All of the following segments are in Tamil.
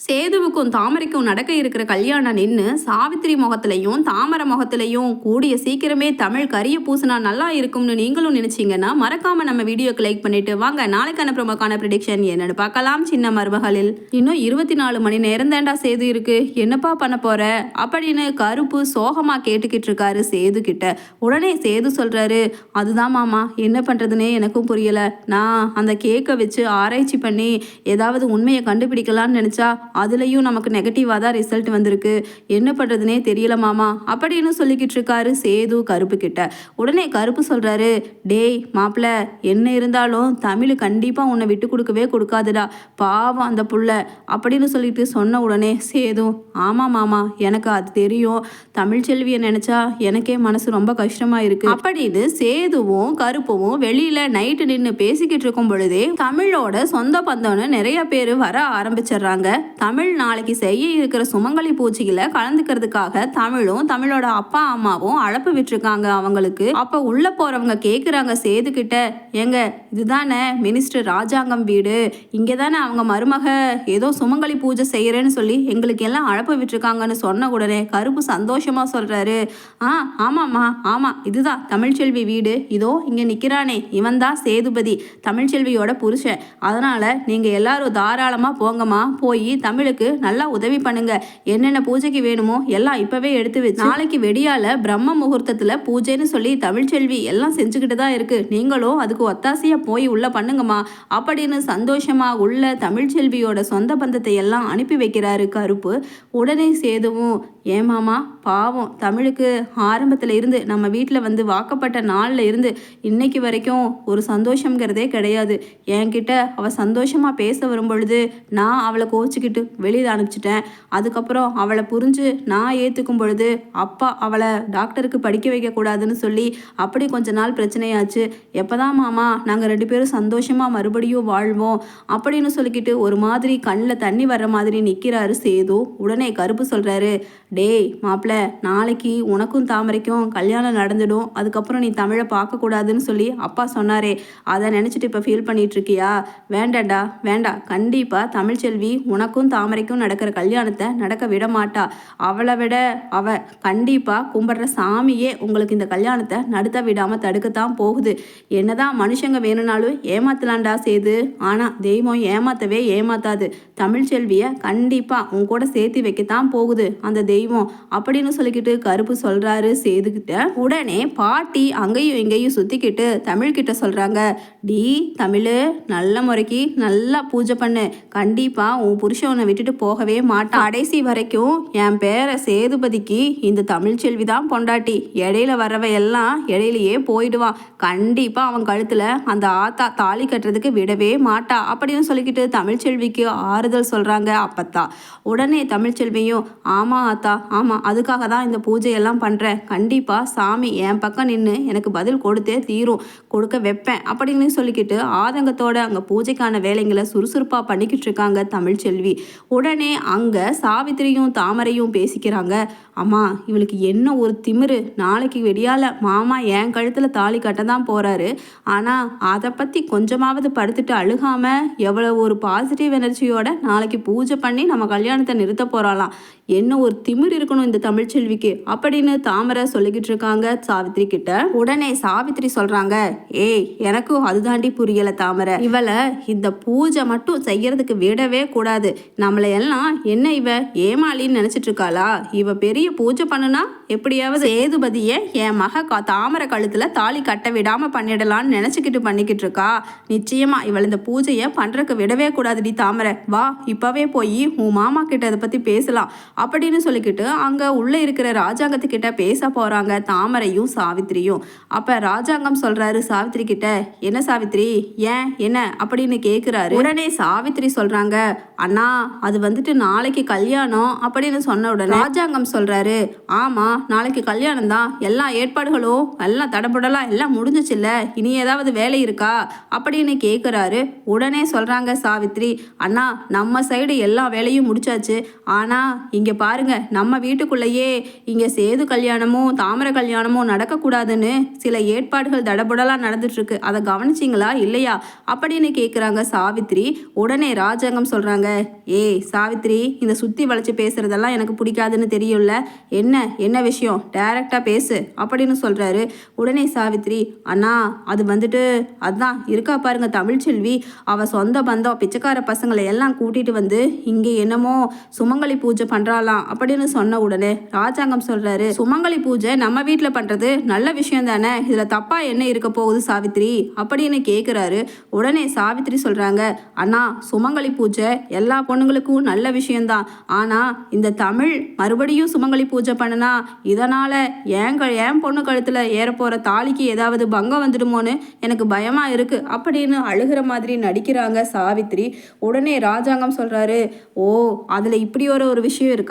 சேதுவுக்கும் தாமரைக்கும் நடக்க இருக்கிற கல்யாணம் நின்று சாவித்திரி முகத்திலையும் தாமரை முகத்திலையும் கூடிய சீக்கிரமே தமிழ் கரிய பூசினா நல்லா இருக்கும்னு நீங்களும் நினைச்சீங்கன்னா மறக்காம நம்ம வீடியோக்கு லைக் பண்ணிட்டு வாங்க. நாளைக்கான ப்ரோமோக்கான ப்ரிடிக்ஷன் என்னன்னு பார்க்கலாம். சின்ன மருமகளில். இன்னும் இருபத்தி நாலு மணி நேரம் தாண்டா சேது இருக்கு. என்னப்பா பண்ண போற? அப்படின்னு கருப்பு சோகமா கேட்டுக்கிட்டு இருக்காரு சேது கிட்ட. உடனே சேது சொல்றாரு அதுதான் மாமா என்ன பண்ணுறதுனே எனக்கும் புரியல. நான் அந்த கேக்கை வச்சு ஆராய்ச்சி பண்ணி ஏதாவது உண்மையை கண்டுபிடிக்கலாம்னு நினைச்சா அதுலேயும் நமக்கு நெகட்டிவாக தான் ரிசல்ட் வந்திருக்கு. என்ன பண்ணுறதுனே தெரியல மாமா. அப்படின்னு சொல்லிக்கிட்டு இருக்காரு சேது கருப்பு கிட்ட. உடனே கருப்பு சொல்கிறாரு டேய் மாப்பிள்ள என்ன இருந்தாலும் தமிழ் கண்டிப்பாக உன்னை விட்டு கொடுக்கவே கொடுக்காதுடா. பாவம் அந்த புள்ள. அப்படின்னு சொல்லிட்டு சொன்ன உடனே சேதும் ஆமாம் மாமா எனக்கு அது தெரியும். தமிழ் செல்வியை நினச்சா எனக்கே மனசு ரொம்ப கஷ்டமாக இருக்கு. அப்படின்னு சேதுவும் கருப்பும் வெளியில் நைட்டு நின்று பேசிக்கிட்டு இருக்கும் பொழுதே தமிழோட சொந்த பந்தம்னு நிறைய பேர் வர ஆரம்பிச்சிடுறாங்க. தமிழ் நாளைக்கு செய்ய இருக்கிற சுமங்கலி பூஜையில கலந்துக்கிறதுக்காக தமிழும் தமிழோட அப்பா அம்மாவும் அழப்பு விட்டுருக்காங்க அவங்களுக்கு. அப்ப உள்ள போறவங்க கேக்குறாங்க சேது கிட்ட ஏங்க இதுதானே மினிஸ்டர் ராஜாங்கம் வீடு. இங்கே தானே அவங்க மருமக. ஏதோ சுமங்கலி பூஜை செய்யறேன்னு சொல்லி எங்களுக்கு எல்லாம் அழப்பு விட்டுருக்காங்கன்னு சொன்ன உடனே கருப்பு சந்தோஷமா சொல்றாரு. ஆ ஆமாம்மா ஆமா இதுதான் தமிழ்ச்செல்வி வீடு. இதோ இங்க நிக்கிறானே. இவன் தான் சேதுபதி தமிழ்ச்செல்வியோட புருஷன். அதனால நீங்க எல்லாரும் தாராளமா போங்கம்மா. போய் தமிழுக்கு நல்லா உதவி பண்ணுங்க. என்னென்ன பூஜைக்கு வேணுமோ எல்லாம் இப்பவே எடுத்து வச்சு நாளைக்கு வெடியால பிரம்ம முகூர்த்தத்துல பூஜைன்னு சொல்லி தமிழ்ச்செல்வி எல்லாம் செஞ்சுக்கிட்டு தான் இருக்கு. நீங்களும் அதுக்கு ஒத்தாசையா போய் உள்ள பண்ணுங்கம்மா. அப்படின்னு சந்தோஷமா உள்ள தமிழ்ச்செல்வியோட சொந்த பந்தத்தை எல்லாம் அனுப்பி வைக்கிறாரு கருப்பு. உடனே சேதுவும் ஏமாமா பாவம் தமிழுக்கு ஆரம்பத்துல இருந்து நம்ம வீட்டில் வந்து வாக்கப்பட்ட நாளில் இருந்து இன்னைக்கு வரைக்கும் ஒரு சந்தோஷங்கிறதே கிடையாது. என்கிட்ட அவ சந்தோஷமா பேச வரும் பொழுது நான் அவளை கோச்சிக்கிட்டு வெளியில் அனுப்பிச்சிட்டேன். அதுக்கப்புறம் அவளை புரிஞ்சு நான் ஏற்றுக்கும் பொழுது அப்பா அவளை டாக்டருக்கு படிக்க வைக்கக்கூடாதுன்னு சொல்லி அப்படி கொஞ்ச நாள் பிரச்சனையாச்சு. எப்போ தான் மாமா நாங்கள் ரெண்டு பேரும் சந்தோஷமாக மறுபடியும் வாழ்வோம் அப்படின்னு சொல்லிக்கிட்டு ஒரு மாதிரி கண்ணில் தண்ணி வர்ற மாதிரி நிற்கிறாரு சேது. உடனே கருப்பு சொல்கிறாரு டேய் மாப்பிள்ள நாளைக்கு உனக்கும் தாமரைக்கும் கல்யாணம் நடந்துடும். அதுக்கப்புறம் நீ தமிழை பார்க்கக்கூடாதுன்னு சொல்லி அப்பா சொன்னாரே. அதை நினச்சிட்டு இப்போ ஃபீல் பண்ணிகிட்ருக்கியா வேண்டாடா வேண்டாம். கண்டிப்பாக தமிழ்ச்செல்வி உனக்கும் தாமரைக்கும் நடக்கிற கல்யாணத்தை நடக்க விட மாட்டா அவளை விட அவ கண்டிப்பாக கும்பிட்ற சாமியே உங்களுக்கு இந்த கல்யாணத்தை நடத்த விடாமல் தடுக்கத்தான் போகுது. என்னதான் மனுஷங்க வேணும்னாலும் ஏமாத்தலாண்டா சேது. ஆனால் தெய்வம் ஏமாத்தவே ஏமாத்தாது. தமிழ்ச்செல்வியை கண்டிப்பாக உன் கூட சேர்த்து வைக்கத்தான் போகுது அந்த தெய்வம் அப்படின்னு சொல்லிக்கிட்டு கருப்பு சொல்கிறாரு சேதுக்கிட்ட உடனே பாட்டி அங்கேயும் இங்கேயும் சுற்றிக்கிட்டு தமிழ்கிட்ட சொல்கிறாங்க டி தமிழ் நல்ல முறைக்கு நல்லா பூஜை பண்ணு. கண்டிப்பாக உன் புருஷன் உன்னை விட்டுட்டு போகவே மாட்டான். கடைசி வரைக்கும் என் பேரை சேதுபதிக்கு இந்த தமிழ்ச்செல்வி தான் பொண்டாட்டி. இடையில வர்றவ எல்லாம் இடையிலயே போயிடுவான். கண்டிப்பாக அவன் கழுத்தில் அந்த ஆத்தா தாலி கட்டுறதுக்கு விடவே மாட்டா. அப்படின்னு சொல்லிக்கிட்டு தமிழ்ச்செல்விக்கு ஆறுதல் சொல்கிறாங்க அப்பத்தா. உடனே தமிழ்ச்செல்வியும் ஆமாம் ஆத்தா ஆமாம் அதுக்காக தான் இந்த பூஜையெல்லாம் பண்ணுறேன் கண்டிப்பாக சாமி என் பக்கம் நின்று எனக்கு பதில் கொடுத்தே தீரும். கொடுக்க வைப்பேன். அப்படின்னு சொல்லிக்கிட்டு ஆதங்கத்தோட அங்கே பூஜைக்கான வேலைங்களை சுறுசுறுப்பாக பண்ணிக்கிட்டு இருக்காங்க தமிழ்ச்செல்வி உடனே அங்கே சாவித்திரியும் தாமரையும் பேசிக்கிறாங்க. அம்மா இவளுக்கு என்ன ஒரு திமிரு? நாளைக்கு வெடியால மாமா என் கழுத்தில் தாலி கட்ட தான் போகிறாரு ஆனால் அதை பற்றி கொஞ்சமாவது படுத்துட்டு அழுகாமல் எவ்வளோ ஒரு பாசிட்டிவ் எனர்ஜியோட நாளைக்கு பூஜை பண்ணி நம்ம கல்யாணத்தை நிறுத்த போகிறாளாம் என்ன ஒரு திமிர் இருக்கணும் இந்த தமிழ்ச்செல்விக்கு அப்படின்னு தாமரை சொல்லிக்கிட்டு இருக்காங்க சாவித்திரி கிட்ட. உடனே சாவித்திரி சொல்றாங்க ஏய் எனக்கும் அதுதாண்டி புரியல தாமரை. இவளை இந்த பூஜை மட்டும் செய்யறதுக்கு விடவே கூடாது. நம்மளை எல்லாம் என்ன இவ ஏமாளின்னு நினைச்சிட்டு இருக்காளா? இவ பெரிய பூஜை பண்ணுனா எப்படியாவது சேதுபதியை என் மக தாமரை கழுத்துல தாலி கட்ட விடாம பண்ணிடலாம்னு நினைச்சுக்கிட்டு பண்ணிக்கிட்டு இருக்கா. நிச்சயமா இவள் இந்த பூஜையை பண்றதுக்கு விடவே கூடாதுடி தாமரை. வா இப்பவே போய் உன் மாமா கிட்ட அதை பத்தி பேசலாம். அப்படின்னு சொல்லிக்கிட்டு அங்கே உள்ளே இருக்கிற ராஜாங்கத்துக்கிட்ட பேச போகிறாங்க தாமரையும் சாவித்திரியும். அப்போ ராஜாங்கம் சொல்கிறாரு சாவித்திரி கிட்ட என்ன சாவித்திரி? ஏன்? என்ன? அப்படின்னு கேட்குறாரு உடனே சாவித்திரி சொல்கிறாங்க அண்ணா அது வந்துட்டு நாளைக்கு கல்யாணம் அப்படின்னு சொன்ன உடனே ராஜாங்கம் சொல்கிறாரு ஆமாம் நாளைக்கு கல்யாணம் தான். எல்லா ஏற்பாடுகளும் எல்லாம் தடபுடலாம் எல்லாம் முடிஞ்சிச்சுல்ல? இனி ஏதாவது வேலை இருக்கா? அப்படின்னு கேட்குறாரு உடனே சொல்கிறாங்க சாவித்ரி அண்ணா நம்ம சைடு எல்லா வேலையும் முடிச்சாச்சு. ஆனால் இங்கே இங்கே பாருங்க நம்ம வீட்டுக்குள்ளேயே இங்கே சேது கல்யாணமும் தாமரை கல்யாணமும் நடக்கக்கூடாதுன்னு சில ஏற்பாடுகள் தடபுடலாக நடந்துட்டுருக்கு. அதை கவனிச்சிங்களா? இல்லையா? அப்படின்னு கேட்குறாங்க சாவித்ரி. உடனே ராஜாங்கம் சொல்கிறாங்க ஏய் சாவித்ரி இந்த சுற்றி வளைச்சி பேசுகிறதெல்லாம் எனக்கு பிடிக்காதுன்னு தெரியும்ல. என்ன என்ன விஷயம்? டைரக்டாக பேசு அப்படின்னு சொல்கிறாரு உடனே சாவித்ரி அண்ணா அது வந்துட்டு அதான் இருக்கா பாருங்க தமிழ்ச்செல்வி. அவள் சொந்த பந்தம் பிச்சைக்கார பசங்களை எல்லாம் கூட்டிகிட்டு வந்து இங்கே என்னமோ சுமங்கலி பூஜை பண்ணுறாளாம் அப்படின்னு சொன்ன உடனே ராஜாங்கம் சொல்கிறாரு சுமங்கலி பூஜை நம்ம வீட்டில் பண்ணுறது நல்ல விஷயம் தானே? இதில் தப்பாக என்ன இருக்க போகுது சாவித்ரி? அப்படின்னு கேட்குறாரு உடனே சாவித்ரி சொல்கிறாங்க அண்ணா சுமங்கலி பூஜை எல்லா பொண்ணுங்களுக்கும் நல்ல விஷயம்தான். ஆனால் இந்த தமிழ் மறுபடியும் சுமங்கலி பூஜை பண்ணனா இதனால் ஏங்க என் பொண்ணு கழுத்தில் ஏறப்போகிற தாலிக்கு ஏதாவது பங்கம் வந்துடுமோன்னு எனக்கு பயமாக இருக்குது அப்படின்னு அழுகிற மாதிரி நடிக்கிறாங்க சாவித்ரி. உடனே ராஜாங்கம் சொல்கிறாரு ஓ அதில் இப்படி ஒரு ஒரு விஷயம் இருக்கு.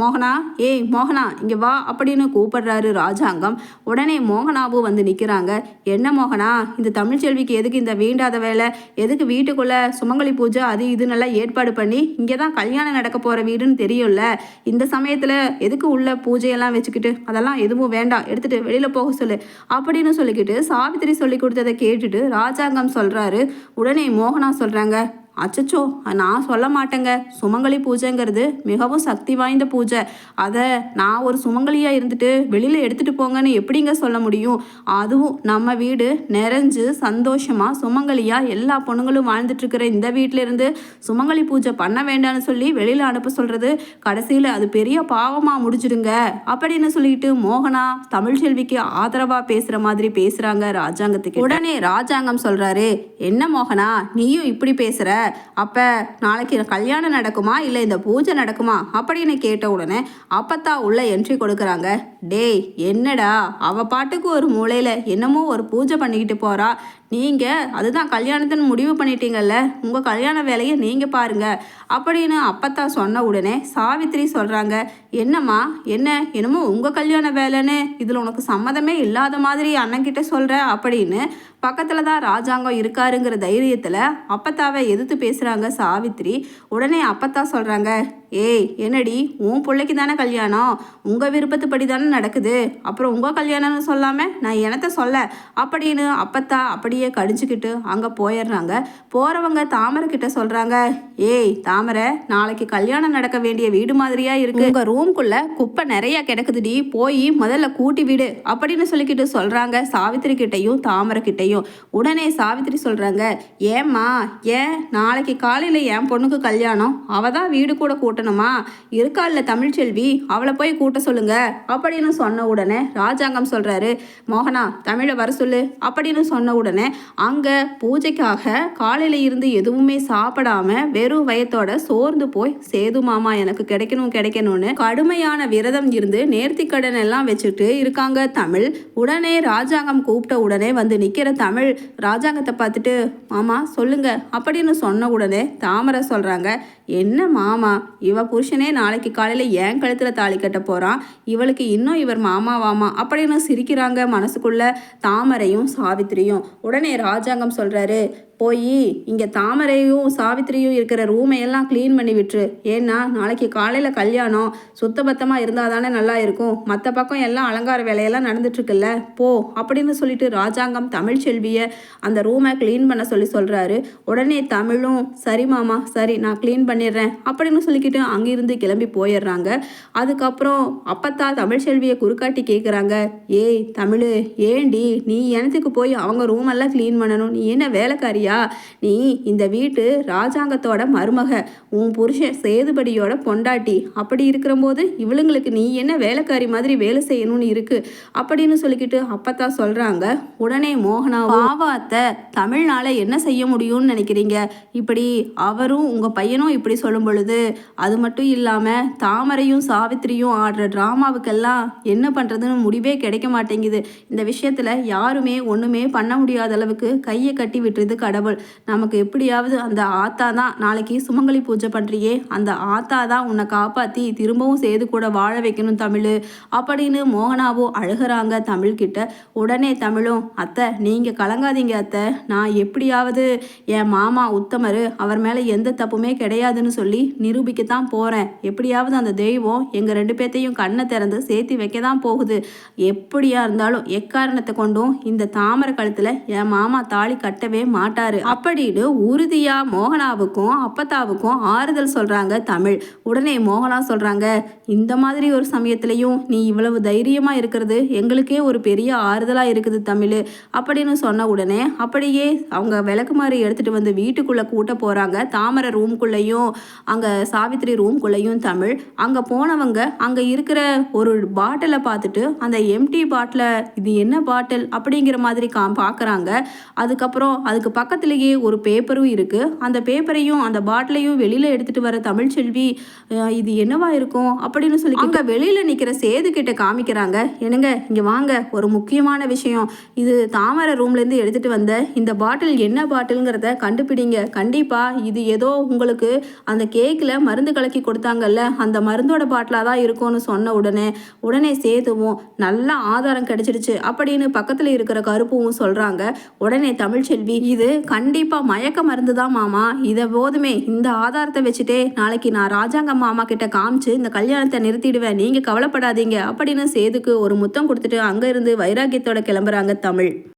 மோகனா? ஏய் மோகனா இங்கே வா அப்படின்னு கூப்பிடுறாரு ராஜாங்கம். உடனே மோகனாவும் வந்து நிற்கிறாங்க என்ன மோகனா? இந்த தமிழ்ச்செல்விக்கு எதுக்கு இந்த வேண்டாத வேலை? எதுக்கு வீட்டுக்குள்ளே சுமங்கலி பூஜை அது இது நல்லா ஏற்பாடு பண்ணி இங்கே தான் கல்யாணம் நடக்க போகிற வீடுன்னு தெரியும்ல? இந்த சமயத்தில் எதுக்கு உள்ள பூஜையெல்லாம் வச்சுக்கிட்டு? அதெல்லாம் எதுவும் வேண்டாம். எடுத்துகிட்டு வெளியில் போக சொல்லு அப்படின்னு சொல்லிக்கிட்டு சாவித்திரி சொல்லி கொடுத்ததை கேட்டுட்டு ராஜாங்கம் சொல்கிறாரு உடனே மோகனா சொல்கிறாங்க அச்சச்சோ நான் சொல்ல மாட்டேங்க. சுமங்கலி பூஜைங்கிறது மிகவும் சக்தி வாய்ந்த பூஜை. அதை நான் ஒரு சுமங்கலியாக இருந்துட்டு வெளியில் எடுத்துகிட்டு போங்கன்னு எப்படிங்க சொல்ல முடியும்? அதுவும் நம்ம வீடு நிறைஞ்சு சந்தோஷமாக சுமங்கலியாக எல்லா பொண்ணுங்களும் வாழ்ந்துட்டுருக்கிற இந்த வீட்டிலேருந்து சுமங்கலி பூஜை பண்ண வேண்டாம்னு சொல்லி வெளியில் அனுப்ப சொல்கிறது கடைசியில் அது பெரிய பாவமாக முடிஞ்சிடுங்க அப்படின்னு சொல்லிட்டு மோகனா தமிழ்ச்செல்விக்கு ஆதரவாக பேசுகிற மாதிரி பேசுகிறாங்க ராஜாங்கத்துக்கு உடனே ராஜாங்கம் சொல்கிறாரு என்ன மோகனா நீயும் இப்படி பேசுகிற அப்போ நாளைக்கு கல்யாணம் நடக்குமா? இல்லை இந்த பூஜை நடக்குமா? அப்படின்னு கேட்ட உடனே அப்பத்தா உள்ள என்ட்ரி கொடுக்குறாங்க. டேய் என்னடா? அவ பாட்டுக்கு ஒரு மூலையில் என்னமோ ஒரு பூஜை பண்ணிக்கிட்டு போறா. நீங்கள் அதுதான் கல்யாணத்துன்னு முடிவு பண்ணிட்டீங்கல்ல. உங்கள் கல்யாண வேலையை நீங்கள் பாருங்கள் அப்படின்னு அப்பத்தா சொன்ன உடனே சாவித்திரி சொல்கிறாங்க என்னம்மா என்ன? என்னமோ உங்கள் கல்யாண வேலைன்னு? இதில் உனக்கு சம்மதமே இல்லாத மாதிரி அண்ணன்கிட்ட சொல்கிற அப்படின்னு பக்கத்தில் தான் ராஜாங்கம் இருக்காருங்கிற தைரியத்தில் அப்பத்தாவை எதிர்த்து பேசுகிறாங்க சாவித்திரி. உடனே அப்பத்தா சொல்கிறாங்க ஏய் என்னடி? உன் பிள்ளைக்கு தானே கல்யாணம். உங்கள் விருப்பத்துப்படி தானே நடக்குது. அப்புறம் உங்கள் கல்யாணம்னு சொல்லாமல் நான் எனத்த சொல்ல? அப்படின்னு அப்பத்தா அப்படியே கடிஞ்சிக்கிட்டு அங்கே போயிடுறாங்க. போகிறவங்க தாமரைக்கிட்ட சொல்கிறாங்க ஏய் தாமரை நாளைக்கு கல்யாணம் நடக்க வேண்டிய வீடு மாதிரியா இருக்கு. உங்கள் ரூம்குள்ளே குப்பை நிறைய கிடக்குதுடி. போய் முதல்ல கூட்டி விடு. அப்படின்னு சொல்லிக்கிட்டு சொல்கிறாங்க சாவித்திரி கிட்டையும் தாமரை கிட்டையும். உடனே சாவித்திரி சொல்கிறாங்க ஏம்மா ஏன் நாளைக்கு காலையில் என் பொண்ணுக்கு கல்யாணம்? அவள் தான் வீடு கூட கூட்டணுமா? இருக்கா தமிழ்ச்செல்வி அவளை போய் கூட்ட சொல்லுங்க. அப்படின்னு சொன்ன உடனே ராஜாங்கம் சொல்கிறாரு மோகனா தமிழை வர சொல்லு அப்படின்னு சொன்ன உடனே அங்கே பூஜைக்காக காலையில் இருந்து எதுவுமே சாப்பிடாம வெறும் வயத்தோட சோர்ந்து போய் சேது மாமா எனக்கு கிடைக்கணும் கிடைக்கணும்னு கடுமையான விரதம் இருந்து நேர்த்தி கடன் எல்லாம் வச்சுட்டு இருக்காங்க தமிழ். உடனே ராஜாங்கம் கூப்பிட்ட உடனே வந்து நிற்கிற தமிழ் ராஜாங்கத்தை பார்த்துட்டு மாமா சொல்லுங்க அப்படின்னு சொன்ன உடனே தாமரை சொல்கிறாங்க என்ன மாமா இவன் புருஷனே நாளைக்கு காலையில் ஏன் கழுத்தில் தாலி கட்ட போகிறான் இவளுக்கு இன்னும் இவர் மாமாவாமா? அப்படின்னு சிரிக்கிறாங்க மனசுக்குள்ள தாமரையும் சாவித்திரியும். உடனே ராஜாங்கம் சொல்கிறாரு போய் இங்கே தாமரையும் சாவித்திரியும் இருக்கிற ரூமை எல்லாம் க்ளீன் பண்ணி விட்டுரு. ஏன்னா நாளைக்கு காலையில் கல்யாணம். சுத்தபத்தமாக இருந்தால் தானே நல்லா இருக்கும். மற்ற பக்கம் எல்லாம் அலங்கார வேலையெல்லாம் நடந்துட்டுருக்குல்ல. போ அப்படின்னு சொல்லிட்டு ராஜாங்கம் தமிழ்ச்செல்வியை அந்த ரூமை க்ளீன் பண்ண சொல்லி சொல்கிறாரு உடனே தமிழும் சரி மாமா சரி நான் க்ளீன் பண்ணிடுறேன் அப்படின்னு சொல்லிக்கிட்டு அங்கேருந்து கிளம்பி போயிடுறாங்க. அதுக்கப்புறம் அப்பத்தா தமிழ்ச்செல்வியை குறுக்காட்டி கேட்குறாங்க ஏய் தமிழ் ஏண்டி நீ எனத்துக்கு போய் அவங்க ரூமெல்லாம் க்ளீன் பண்ணணும்? நீ என்ன வேலைக்காரியா? நீ இந்த வீட்டு ராஜாங்கத்தோட மருமக உன் புருஷன் சேதுபடியோட பொண்டாட்டி. அப்படி இருக்கிறபோது இவளுங்களுக்கு நீ என்ன வேலைக்காரி மாதிரி வேலை செய்யணும்னு இருக்கு? அப்படின்னு சொல்லிக்கிட்டு அப்பத்தான் சொல்றாங்க. உடனே மோகனா பாவாத்த தமிழ்னால என்ன செய்ய முடியும்னு நினைக்கிறீங்க? இப்படி அவரும் உங்க பையனும் இப்படி சொல்லும் பொழுது அது மட்டும் இல்லாம தாமரையும் சாவித்திரியும் ஆடுற டிராமாவுக்கெல்லாம் என்ன பண்றதுன்னு முடிவே கிடைக்க மாட்டேங்குது. இந்த விஷயத்துல யாருமே ஒண்ணுமே பண்ண முடியாத அளவுக்கு கையை கட்டி விட்டுறது கடவுள் நமக்கு எப்படியாவது அந்த ஆத்தா தான் நாளைக்கு சுமங்கலி பூஜை பண்ணுறியே அந்த ஆத்தா தான் உன்னை காப்பாற்றி திரும்பவும் சேது கூட வாழ வைக்கணும் தமிழ். அப்படின்னு மோகனாவோ அழுகிறாங்க தமிழ்கிட்ட. உடனே தமிழும் அத்தை நீங்கள் கலங்காதீங்க அத்தை. நான் எப்படியாவது என் மாமா உத்தமர் அவர் மேலே எந்த தப்புமே கிடையாதுன்னு சொல்லி நிரூபிக்கத்தான் போகிறேன் எப்படியாவது அந்த தெய்வம் எங்கள் ரெண்டு பேர்த்தையும் கண்ணை திறந்து சேர்த்து வைக்க தான் போகுது. எப்படியா இருந்தாலும் எக்காரணத்தை கொண்டும் இந்த தாமரை கழுத்தில் என் மாமா தாலி கட்டவே மாட்டார். இருக்காரு அப்படின்னு உறுதியா மோகனாவுக்கும் அப்பத்தாவுக்கும் ஆறுதல் சொல்றாங்க தமிழ். உடனே மோகனா சொல்றாங்க இந்த மாதிரி ஒரு சமயத்திலையும் நீ இவ்வளவு தைரியமா இருக்கிறது எங்களுக்கே ஒரு பெரிய ஆறுதலா இருக்குது தமிழ் அப்படின்னு சொன்ன உடனே அப்படியே அவங்க விளக்குமாறு எடுத்துட்டு வந்து வீட்டுக்குள்ள கூட்ட போறாங்க. தாமரை ரூம்குள்ளேயும் அங்க சாவித்திரி ரூம்குள்ளேயும் தமிழ். அங்க போனவங்க அங்க இருக்கிற ஒரு பாட்டிலை பார்த்துட்டு அந்த எம்டி பாட்டில இது என்ன பாட்டில்? அப்படிங்கிற மாதிரி கா பார்க்குறாங்க. அதுக்கப்புறம் அதுக்கு பக்கத்துலேயே ஒரு பேப்பரும் இருக்குது அந்த பேப்பரையும் அந்த பாட்டிலையும் வெளியில் எடுத்துகிட்டு வர தமிழ்ச்செல்வி இது என்னவா இருக்கும்? அப்படின்னு சொல்லி அங்கே வெளியில் நிற்கிற சேது கிட்ட காமிக்கிறாங்க. என்னங்க இங்கே வாங்க. ஒரு முக்கியமான விஷயம். இது தாமரை ரூம்லேருந்து எடுத்துகிட்டு வந்த இந்த பாட்டில் என்ன பாட்டிலுங்கிறத கண்டுபிடிங்க. கண்டிப்பாக இது ஏதோ உங்களுக்கு அந்த கேக்கில் மருந்து கலக்கி கொடுத்தாங்கல்ல. அந்த மருந்தோட பாட்டிலாக தான் இருக்கும்னு சொன்ன உடனே உடனே சேதுவும் நல்ல ஆதாரம் கிடைச்சிடுச்சு அப்படின்னு பக்கத்தில் இருக்கிற கருப்புவும் சொல்கிறாங்க உடனே தமிழ்ச்செல்வி இது கண்டிப்பாக மயக்க மருந்து தான் மாமா. இதை போதுமே இந்த ஆதாரத்தை வச்சுட்டே நாளைக்கு நான் ராஜாங்க மாமா கிட்ட காமிச்சு இந்த கல்யாணத்தை நிறுத்திடுவேன் நீங்கள் கவலைப்படாதீங்க அப்படின்னு சேதுக்கு ஒரு முத்தம் கொடுத்துட்டு அங்கேருந்து வைராக்கியத்தோட கிளம்புறாங்க தமிழ்.